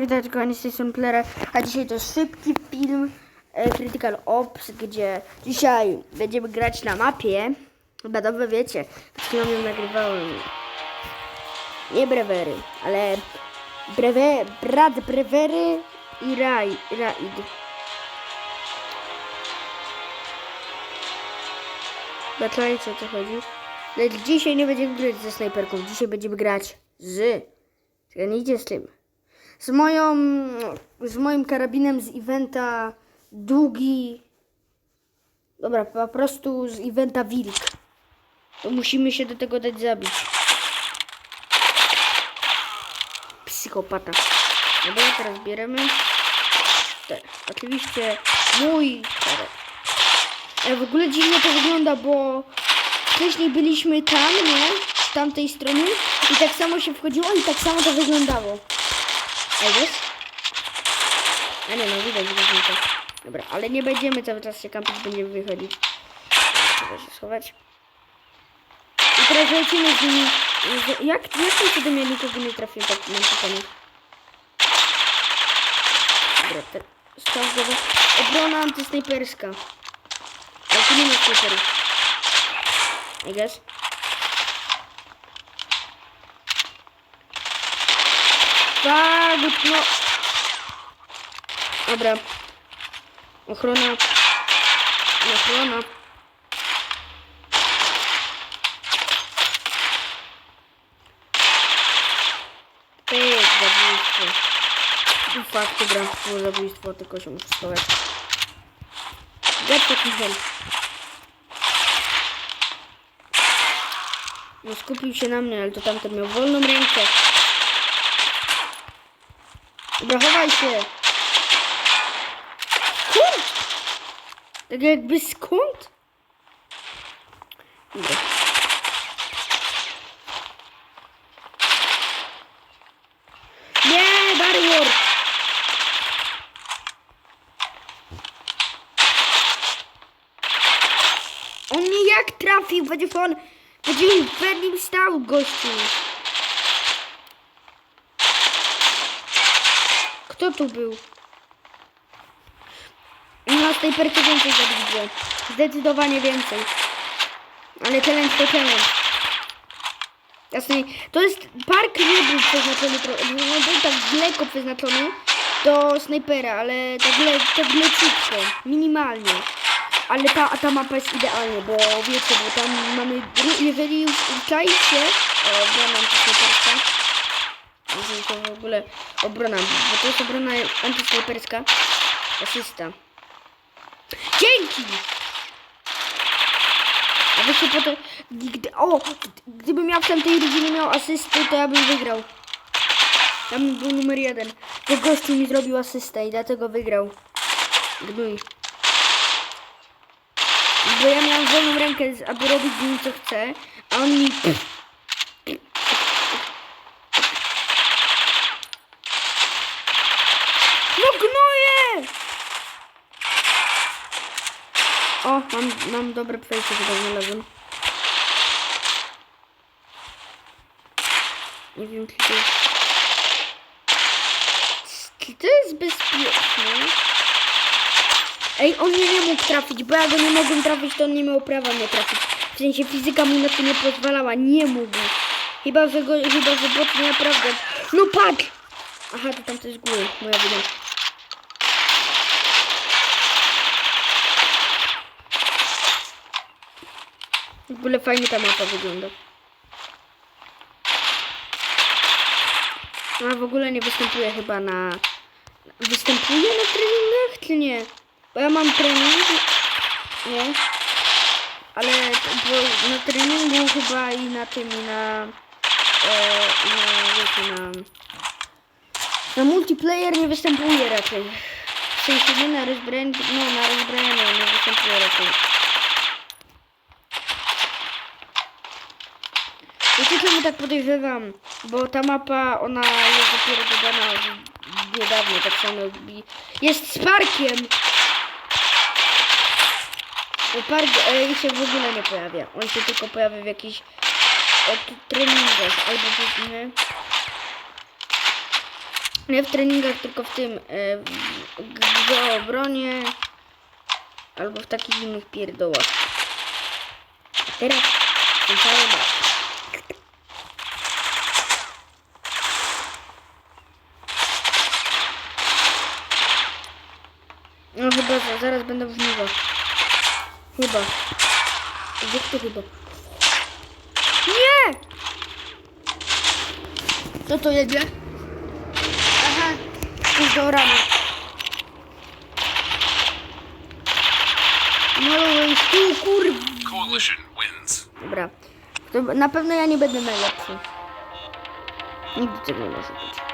Witajcie kochani z tej strony a dzisiaj to szybki film e, Critical Ops, gdzie dzisiaj będziemy grać na mapie. Chyba dobrze wiecie, przed chwilą ją nagrywałem. Nie brewery, ale brewe, brat brewery i raj, raid. Zaczajcie o co chodzi. Lecz dzisiaj nie będziemy grać ze snajperką, dzisiaj będziemy grać z... Czekaj, nie idzie z tym z moją, z moim karabinem z eventa długi, dobra, po prostu z eventa wilk. To musimy się do tego dać zabić. Psychopata. Dobra, teraz bierzemy. Te. Oczywiście mój karab. Ale w ogóle dziwnie to wygląda, bo wcześniej byliśmy tam, nie? Z tamtej strony i tak samo się wchodziło i tak samo to wyglądało. Ej, wiesz? A nie, no widać, widać, widać. Dobra, ale nie będziemy cały czas się kampić, będziemy wychodzić. Trzeba się schować. I teraz lecimy z nimi. Jak, jak to cudem ja nikogo nie trafię tak na pytanie? Dobra, te, strzał w głowę. Obrona antysnajperska. Ale tu nie ma. I guess. Fagut, no. Dobra. Ochrona. Ochrona. Pyk, zabójstwo. No Fakt, dobra, było zabójstwo, tylko się muszę schować. Jak taki hel? No skupił się na mnie, ale to tamten miał wolną rękę. Dobra, chowaj się. Skąd? Tak jakby skąd? Dobra. Nie, barrier! On mnie jak trafił? Będzie on... Będzie w nim stał, gościu. Kto tu był? Na snajperkę więcej zabić go. Zdecydowanie więcej. Ale challenge to challenge. Jasne, to jest park nie był przeznaczony, no był tak lekko przeznaczony do snajpera, ale tak, le, tak leciutko, minimalnie. Ale ta, ta mapa jest idealna, bo wiecie, bo tam mamy, jeżeli już czaicie, o, obrona antysnajperska, jeżeli to w ogóle obrona, bo to jest obrona antysnajperska, asysta. Dzięki! A wy się potem, gdy, o, gdybym ja w tamtej rundzie nie miał asysty, to ja bym wygrał. Tam był numer jeden. To gościu mi zrobił asystę i dlatego wygrał. Gnój. Bo ja miałem wolną rękę, aby robić z nim co chcę, a on mi... No gnoje! O, mam, mam dobre przejście tutaj znalazłem. Nie wiem, czy to jest... Czy to jest bezpieczne? Ej, on mnie nie mógł trafić, bo ja go nie mogłem trafić, to on nie miał prawa mnie trafić. W sensie fizyka mu na to nie pozwalała, nie mógł. Chyba, że go, chyba, że bot naprawdę... No patrz! Aha, to tam to jest góry, moja wina. W ogóle fajnie ta mapa wygląda. A w ogóle nie występuje chyba na... Występuje na treningach, czy nie? Bo ja mam trening, nie? Ale bo na treningu chyba i na tym, i na... E, i na, wiecie, na... Na multiplayer nie występuje raczej. W sensie nie na rozbrojenie, no na rozbrojenie nie występuje raczej. Wiecie czemu tak podejrzewam? Bo ta mapa, ona jest dopiero dodana niedawno, tak samo. Jest z parkiem! Bo park e, się w ogóle nie pojawia. On się tylko pojawia w jakichś e, treningach albo powiedzmy Nie w treningach, tylko w tym, e, w, obronie albo w takich innych pierdołach. Teraz ten cały bak. No chyba, za- zaraz będę w żniwach. Chyba. Gdzie to chyba? Nie! Co to jedzie? Aha, już do ramy. No, tu kurwa. Dobra. To na pewno ja nie będę najlepszy. Nigdy tego nie może być.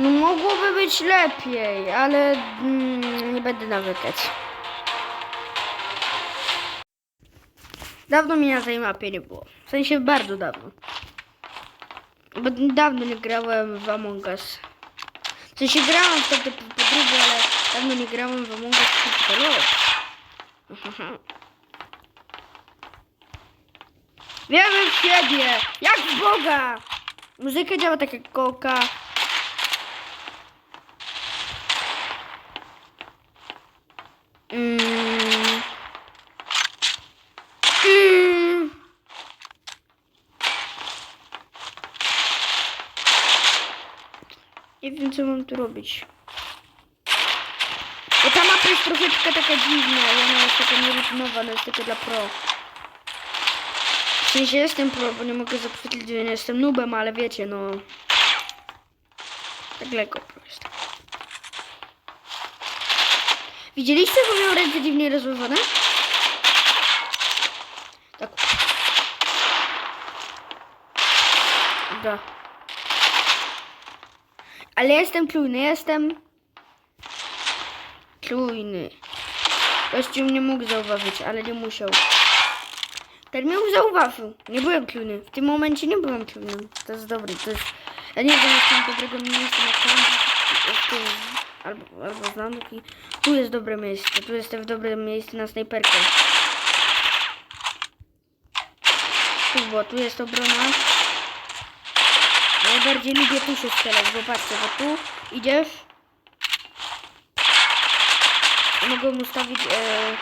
No mogłoby być lepiej, ale mm, nie będę nawykać. Dawno mnie na tej mapie nie było. W sensie bardzo dawno. Bo dawno nie grałem w Among Us. W sensie grałem wtedy po, po drugie, ale dawno nie grałem w Among Us. Wierzę w siebie! Jak w Boga! Muzyka działa tak jak koka. Mm. Mm. Nie wiem, co mam tu robić. Bo ta mapa jest troszeczkę taka dziwna i ona jest taka nierytmowa, ona jest tylko dla pro. W sensie jestem pro, bo nie mogę zaprzeczać, że jestem nubem, ale wiecie, no... Tak lekko pro jestem. Widzieliście, że miał ręce dziwnie rozłożone? Tak. Da. Ale jestem czujny, jestem czujny. Kościół mnie mógł zauważyć, ale nie musiał. Ten mnie zauważył. Nie byłem czujny. W tym momencie nie byłem czujny. To jest dobry, to jest... Ja nie wiem, jestem dobrego miejsca na końcu. Albo, albo znam taki... Tu jest dobre miejsce. Tu jestem w dobrym miejscu na snajperkę. Tu, bo tu jest obrona. Najbardziej lubię tu się strzelać, bo patrzcie, bo tu idziesz. Mogę ustawić e,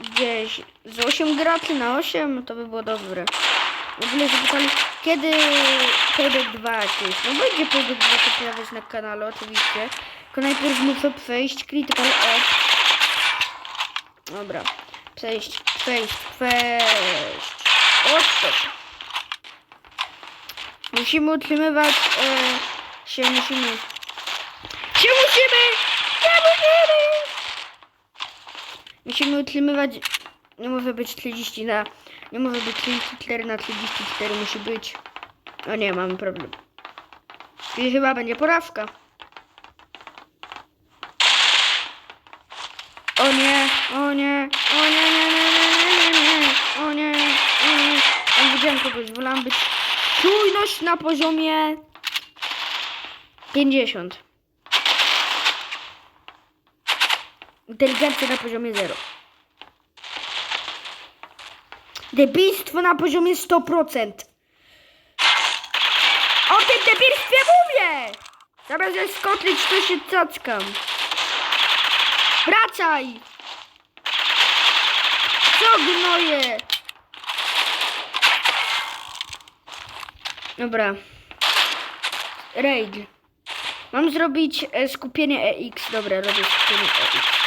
gdzieś z 8 graczy na 8, to by było dobre. W ogóle zapytali, kiedy Payback 2 jakieś. No będzie Payback 2 się pojawiać na kanale oczywiście. Tylko najpierw muszę przejść Critical Edge. Dobra. Przejść, przejść, przejść. Oto. Musimy utrzymywać e, się, musimy. Się musimy! Się musimy! Musimy utrzymywać. Nie może być 30 na. Nie może być 34 na 34, musi być. O nie, mamy problem. Czyli chyba będzie porażka. O nie, o nie, o nie, nie, nie, nie, nie, nie, nie, o nie, o nie. Ja widziałem kogoś, wolałam być czujność na poziomie 50. Inteligencja na poziomie 0. Debilstwo na poziomie 100%. O tym debilstwie mówię! Zamiast je skoczyć, to się cackam. Wracaj! Co gnoje? Dobra. Raid. Mam zrobić e, skupienie EX. Dobra, robię skupienie EX.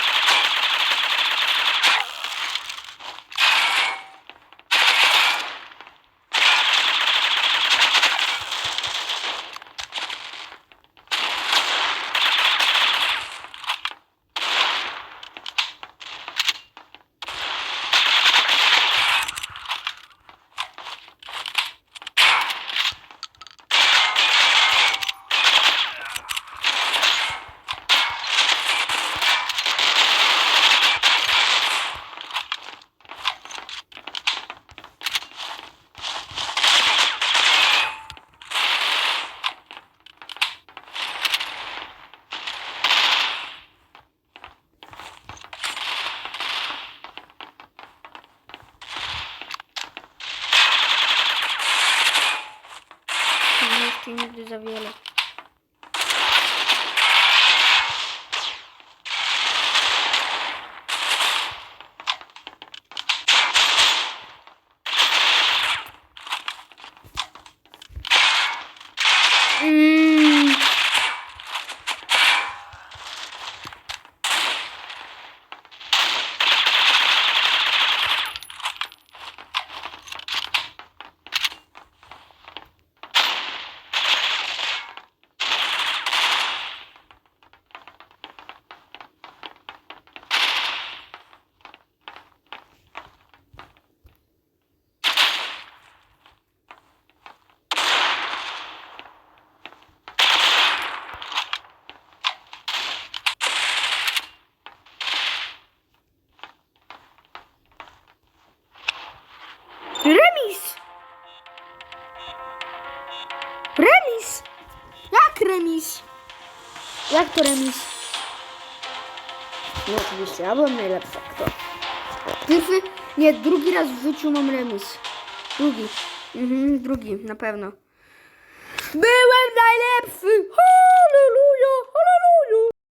Nigdy za wiele. Mm. Remis! Remis! Jak remis? Jak to remis? No oczywiście, ja byłem najlepszy. Kto? Pierwszy, nie, drugi raz w życiu mam remis. Drugi. Mhm, drugi, na pewno. Byłem najlepszy!